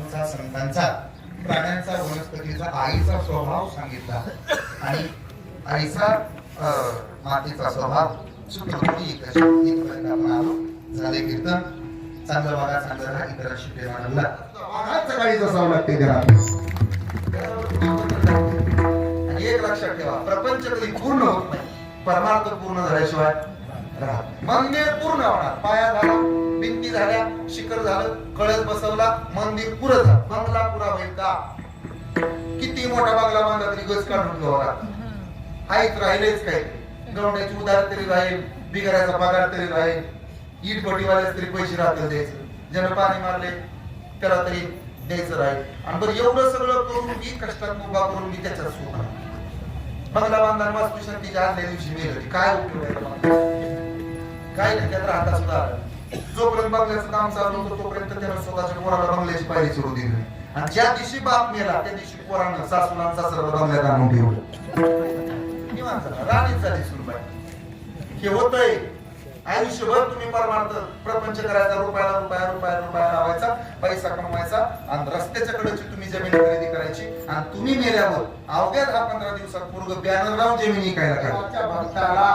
साधूंचा संतांचा प्राण्यांचा वनस्पतीचा आईचा स्वभाव सांगितला. आणि आईचा मातीचा स्वभाव झाले कीर्तन. चांगलं बघा चांगलं राहा इतरांशी प्रेमानंदा बोला सकाळी जसावं लागते घरात आणि एक लक्षात ठेवा प्रपंच कधी पूर्ण होत नाही. परमार्थ पूर्ण झाल्याशिवाय मंदिर पूर्ण होणार. पाया झाला भिंती झाल्या शिखर झालं कळस बसवला मंदिर पुरं झालं. बंगला पुरा होईल का? किती मोठा बंगला बांधला तरी गज काढून घ्यावा ऐक हायच राहिलेच काय गवण्याची उदार तरी राहील बिगाराचा पगार तरी राहील. ईट पटीवाल्याच तरी पैसे राहतील द्यायचं. ज्यानं पाणी मारले त्याला तरी द्यायचं राहील. आणि बरं एवढं सगळं करून मी कष्टात उभा करून मी त्याच्यात सुख बंगला बांधला वास्तू शांतीच्या आदल्या दिवशी मिळेल काय उपयोग आहे? काय नाही राहता सुद्धा जोपर्यंत बंगल्याचं काम चालू होतं तोपर्यंत त्यानं स्वतःच्या पोराला बंगल्याची पायरी सुरू दिली. आणि ज्या दिवशी बाप मेला त्या दिवशी पोरानं सासूला सासऱ्याला बंगल्यात आणून ठेवलं. निवांत राणीच झाली सुनबाई. हे होतंय. आयुष्यभर तुम्ही परमार्थ प्रपंच करायचा रुपयाला रुपया रुपया रुपया लावायचा पैसा कमवायचा आणि रस्त्याच्या कडेची तुम्ही जमीन खरेदी करायची आणि तुम्ही मेल्यावर अवघ्या दहा पंधरा दिवसात पूर्व बॅनर लावून जमीन विकायला भक्ताला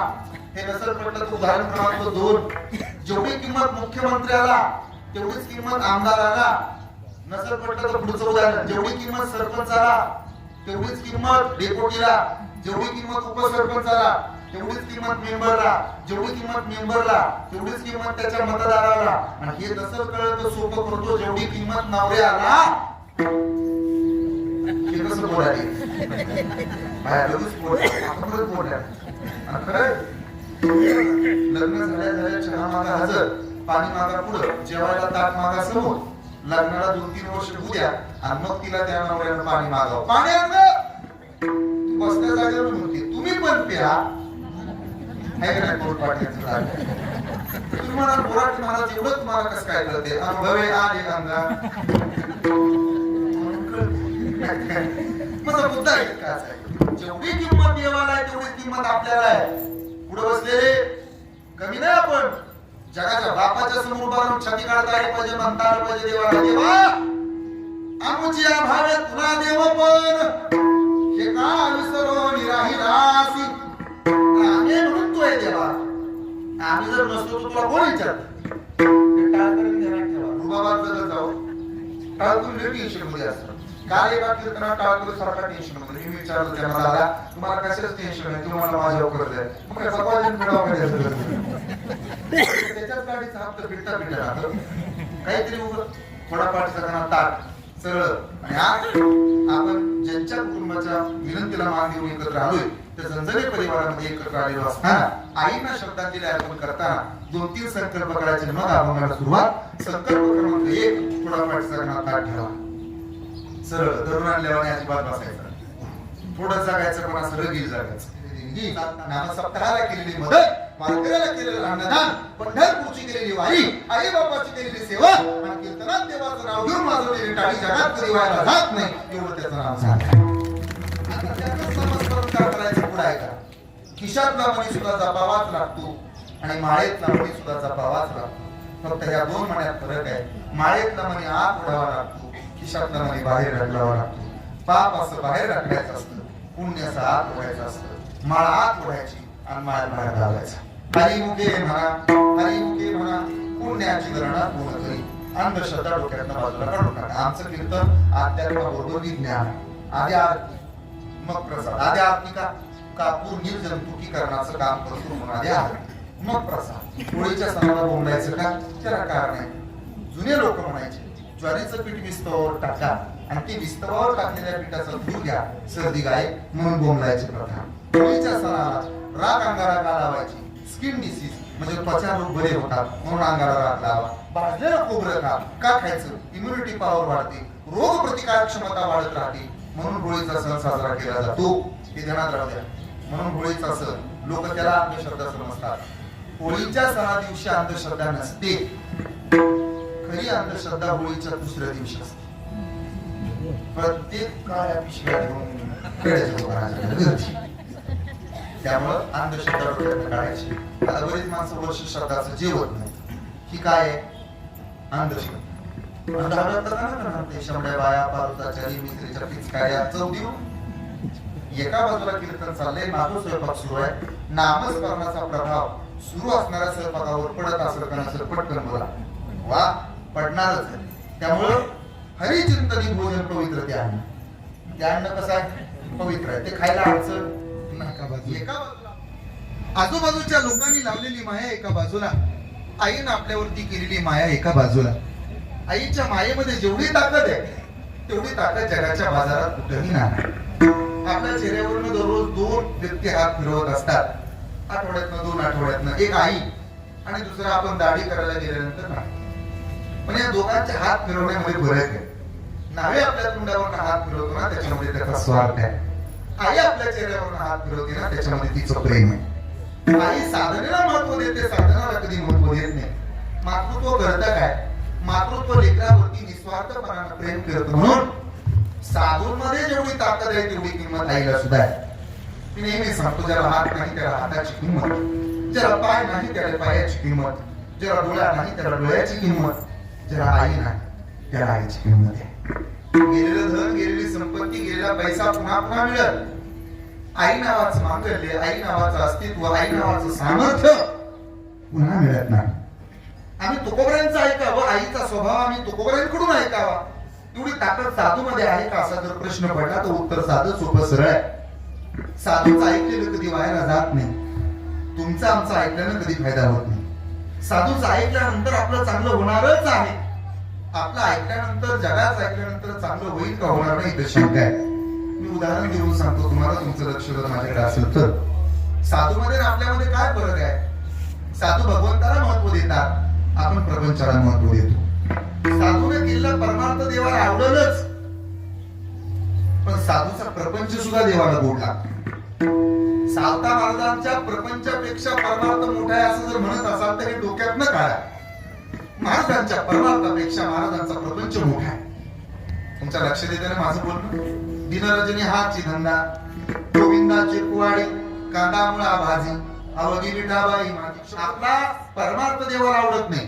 हे नसेल म्हटलं उदाहरण क्रमांक दोन. जेवढी किंमत मुख्यमंत्र्याला तेवढीच किंमत आमदाराला. नसेल म्हटलं तर पुढचं उदाहरण. जेवढी किंमत सरपंचाला तेवढीच किंमत डेपोटीला जेवढी किंमत उपसरपंचाला तेवढीच किंमत मेंबरला. जेवढी किंमत मेंबरला तेवढीच किंमत त्याच्या मतदाराला. आणि हे नसल कळलं तर सोपं करतो जेवढी किंमत नवऱ्याला. हे कसं बोलायला बाहेर लगेच आपण बोलल्या खरं लग्न झाल्या चहा मागा हजर पाणी मागा पुढं जेवायला ताट मागा समोर. लग्नाला दोन तीन वर्ष उद्या आणि मग तिला त्या नवऱ्यानं पाणी मागाव. पाणी आण बसल्या जागेवर म्हणते तुम्ही पण प्या. आहे का नाही तुम्ही म्हणाल महाराज कसं काय कळते? अनुभवे आले गंगा. माझा मुद्दा आहे काय जेवढी किंमत देवाला आहे तेवढी किंमत आपल्याला आहे. पुढे बसलेले कमी नाही आपण. जगाच्या बापाच्या समोर उभा छाती काढता आली पाहिजे म्हणता आलं पाहिजे देवाला देवा आमुची भावे तुला देव पण. हे का विसरो निराहिरासी? आम्ही म्हणतोय देवा. आम्ही जर नसतो तर तुला कोण विचारत? टाळकरी ध्यानात ठेवा. रुबाबात जर जाऊ. टाळकून लई टेन्शनमध्ये काल एका कीर्तनात टाळकरी सारखा टेन्शनमध्ये मी विचारलं त्यांना दादा तुम्हाला कशाच टेन्शन आहे? तुम्हाला माझ्या कर्ज आहे मग काय सकाळी मिळावं काय त्याच्याच गाडीचा हप्ता फिरता फिरता काहीतरी उगं थोडा पाठीचा ताट सरळ. आणि आज आपण ज्यांच्या कुटुंबाच्या विनंतीला मान देऊन एकत्र आलोय त्या जंजरे परिवारामध्ये एकत्र आलेलो असताना आईना श्रद्धांजली अर्पण करताना दोन तीन संकल्प करायचे मग अभंगाला सुरुवात संकल्प क्रमांक एक थोडाफार सगळ्यांना ताट ठेवा. सरळ धरून लेवाने अजिबात बसायचा थोडं जगायचं पण असं रगील जगायचं. ही नामसप्ताहाला केलेली मदत वारकऱ्याला केलेलं अन्नदान पंढरपूरची केलेली वारी आई बाबाची केलेली सेवा आणि कीर्तनात देवाचं नाव घेऊन वाजवलेली टाळी जगात कधी व्हायला जात नाही एवढं त्याचं नाव झालं. आता त्याचं पुढे आहे का? खिशातला मणी सुद्धा जपावाच लागतो आणि माळेत लावणी सुद्धा जपावाच लागतो. फक्त या दोन महिन्यात फरक आहे. माळेतला मणी आत उडावा लागतो. खिशातला बाहेर ढकलावा लागतो. पाप असं बाहेर टाकायचं असतं. पुण्याचं आत ओढायचं असतं. माळा आत ओढायची आणि माळ बाहेर घालायचा. हरिमुखे म्हणा हरिमुखे म्हणा पुण्याची गणना पूर्ण करी अंधश्रद्धा डोक्यातनं बाजूला काढून टाका आमचं कीर्तन अध्यात्माबरोबर विज्ञान आधी आरती मग प्रसाद आधी आरती का कापूर निर्जंतुकीकरणाचं काम करतो म्हणून आधी आरती मग प्रसाद होळीच्या सणाला बोंबलायचं का? त्याला कारण आहे. जुने लोक म्हणायचे ज्वारीचं पीठ विस्तवावर टाका आणि ते विस्तवावर टाकलेल्या पिठाचा धूर घ्या. सर्दी गाय म्हणून बोंबलायची प्रथा. होळीच्या सणाला राग अंगारा का लावायची? स्किन डिसीज म्हणजे त्वचा रोग बरे होतात म्हणून अंगारा राग लावा. भाजलेलं खोबरं खा. का खायचं? इम्युनिटी पॉवर वाढते. रोग प्रतिकार क्षमता वाढत राहते. म्हणून होळीचा सण साजरा केला जातो. हे ध्यानात राहू द्या. म्हणून होळीचा सण लोक त्याला अंधश्रद्धा समजतात. होळीच्या सणा दिवशी अंधश्रद्धा नसते. म्हणजे खरी अंधश्रद्धा होळीच्या दुसऱ्या दिवशी असते. प्रत्येक काळ्या पिशव्या घेऊन त्यामुळं अंधश्रद्धा काढायची. आता माणसं वर्ष श्रद्धाचं जेवत नाही ही काय आहे? अंधश्रद्धा. पण ते? बाया पिचकाऱ्या एका बाजूला कीर्तन चाललंय माझं स्वयंपाक सुरू आहे. नामस्मरणाचा प्रभाव सुरू असणाऱ्या स्वयंपाकावर पडत असेल का नसेल पटकन बोला. वा. पडणारच आहे. त्यामुळं हरिचिंतनी भोजन पवित्र ते अन्न ते अन्न कसं आहे? पवित्र आहे. ते खायला अडचण एका बाजूला. आजूबाजूच्या लोकांनी लावलेली माया एका बाजूला. आईनं आपल्यावरती केलेली माया एका बाजूला. आईच्या मायेमध्ये जेवढी ताकद आहे तेवढी ताकद जगाच्या बाजारात कुठेही नाही. आपल्या चेहऱ्यावरून दररोज दोन व्यक्ती हात फिरवत असतात. आठवड्यातनं दोन आठवड्यातनं एक आई आणि दुसरा आपण दाढी करायला गेल्यानंतर नाही. पण या दोघांचे हात फिरवण्यामध्ये फरक आहे नावे आपल्या तोंडावर हात फिरवतो ना त्याच्यामध्ये त्याचा स्वार्थ आहे. आई आपल्या चेहऱ्यावर हात फिरवते ना त्याच्यामध्ये तिचं प्रेम आहे. आई साधनेला महत्त्व देते साधनाला कधी महत्त्व देत नाही. मातृत्व करतं काय? मातृत्व लेकरावरती निस्वार्थपणानं प्रेम करतं. म्हणून साधूंमध्ये जेवढी ताकद आहे तेवढी किंमत आईला सुद्धा आहे. मी नेहमी सांगतो ज्याला हात नाही त्याला हाताची किंमत. ज्याला पाय नाही त्याला पायाची किंमत. ज्याला डोळा नाही त्याला डोळ्याची किंमत. ज्याला आई नाही त्याला आईची किंमत आहे. गेलेलं धन गेलेली संपत्ती गेलेला पैसा पुन्हा पुन्हा मिळत. आई नावाचं मांगल्य आई नावाचं अस्तित्व आई नावाचं सामर्थ्य पुन्हा मिळत नाही. आम्ही तुकोबऱ्यांचं ऐकावं आईचा स्वभाव आम्ही तुकोबऱ्यांकडून ऐकावा. एवढी ताकद साधूमध्ये आहे का असा जर प्रश्न पडला तर उत्तर साधं सोपं सरळ आहे. साधूचं ऐकलेलं कधी वायाला जात नाही. तुमचं आमचं ऐकल्यानं कधी फायदा होत नाही. साधूचं ऐकल्यानंतर आपलं चांगलं होणारच आहे. आपलं ऐकल्यानंतर जगाच ऐकल्यानंतर चांगलं होईल का होणार नाही इथं आहे. मी उदाहरण देऊन सांगतो तुम्हाला तुमचं लक्ष जर माझ्याकडे असेल तर. साधूमध्ये आपल्यामध्ये काय फरक आहे? साधू भगवंताला महत्त्व देतात आपण प्रपंचाला महत्त्व देतो. साधूने केलेला परमार्थ देवाला आवडलंच. पण साधूचा प्रपंच सुद्धा देवाला गोडला सावता महाराजांच्या प्रपंचापेक्षा परमार्थ मोठा आहे असं जर म्हणत असाल तर हे डोक्यात न काढा. महाराजांच्या परमार्थापेक्षा महाराजांचा प्रपंच मोठा आहे. तुमच्या लक्ष देते ना माझं बोलणं. दिनरजनी हा चिधंदा गोविंदाची कुवाडी कांदा मुळा भाजी अवघी विठाबाई माझी आपला परमार्थ देवाला आवडत नाही.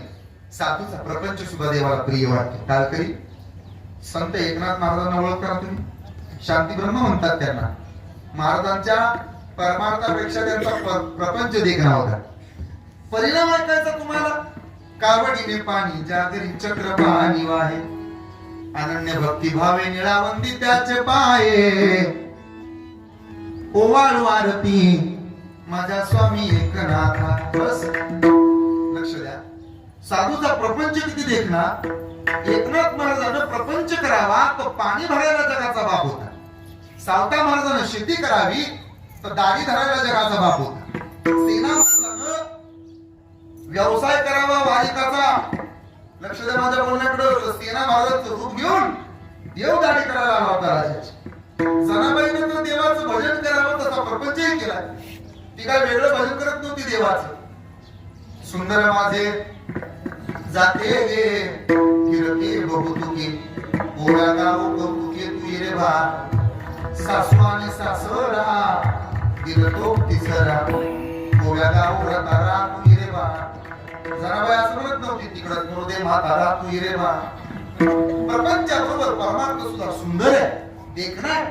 साधूचा प्रपंच सुद्धा देवाला प्रिय वाटतो. काय करी संत एकनाथ महाराजांना ओळख करा तुम्ही. शांती ब्रह्म म्हणतात त्यांना. महाराजांच्या परमार्थापेक्षा त्यांचा प्रपंच देखणा होता. परिणाम ऐकायचा तुम्हाला? कावडीने पाणी जागरी चक्र पाणी वाहे. अनन्य भक्ती भावे निळावंदी त्याचे पाये. ओवाळ वारती माझ्या स्वामी एकनाथा. बस. लक्ष द्या. साधूचा प्रपंच किती देखना एकनाथ महाराजानं प्रपंच करावा तो पाणी भरायला जगाचा बाप होता. सावता महाराजानं शेती करावी तर दारी धरायला जगाचा बाप होता. सेना महाराजानं व्यवसाय करावा वारिकाचा लक्ष द्या माझ्या बोलण्याकडे. सेना महाराजांचं रूप घेऊन देव दाढी करायला आला होता राजाची. जनाबाईने तर देवाचं भजन करावं तसा प्रपंचही केला. ती काय वेगळं भजन करत नव्हती देवाचं. सुंदर माझे जाते गे. फिरते बहुतुकी. पोरा गाव कौतुके तुझे रे बा सासू आणि सासरा फिरतो तिसरा ओव्या गाव रतारा तू रे बा जनाबाई असं म्हणत नव्हती तिकडं मोरदे म्हातारा तू रे बा प्रपंचाबरोबर परमार्थ सुद्धा सुंदर आहे देखणार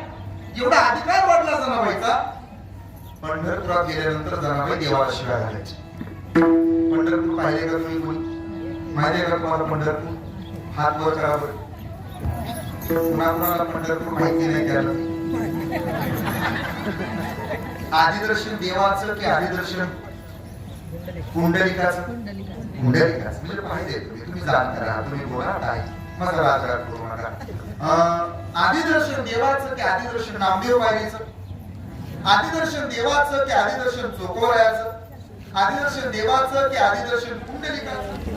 एवढा अधिकार वाढला जनाबाईचा पंढरपुरात गेल्यानंतर जनाबाई देवाला शिवाय घालायची पंढरपूर पाहिले का तुम्ही कोणी माहिती आहे का तुम्हाला पंढरपूर हात वर करा बरं. कुणाला पंढरपूर माहिती नाही त्याला. आदिदर्शन देवाचं की आदिदर्शन? कुंडलिकाचं? कुंडलिकाचं. म्हणजे पाहिजे तुम्ही. तुम्ही जाण करा तुम्ही बोला काय माझा राजराग करू नका. आदिदर्शन देवाचं की आदिदर्शन नामदेव बाईचं आदिदर्शन देवाचं की आदिदर्शन चोकोरायाचं आदिदर्शन देवाचं की आदिदर्शन कुंडलिकाचं?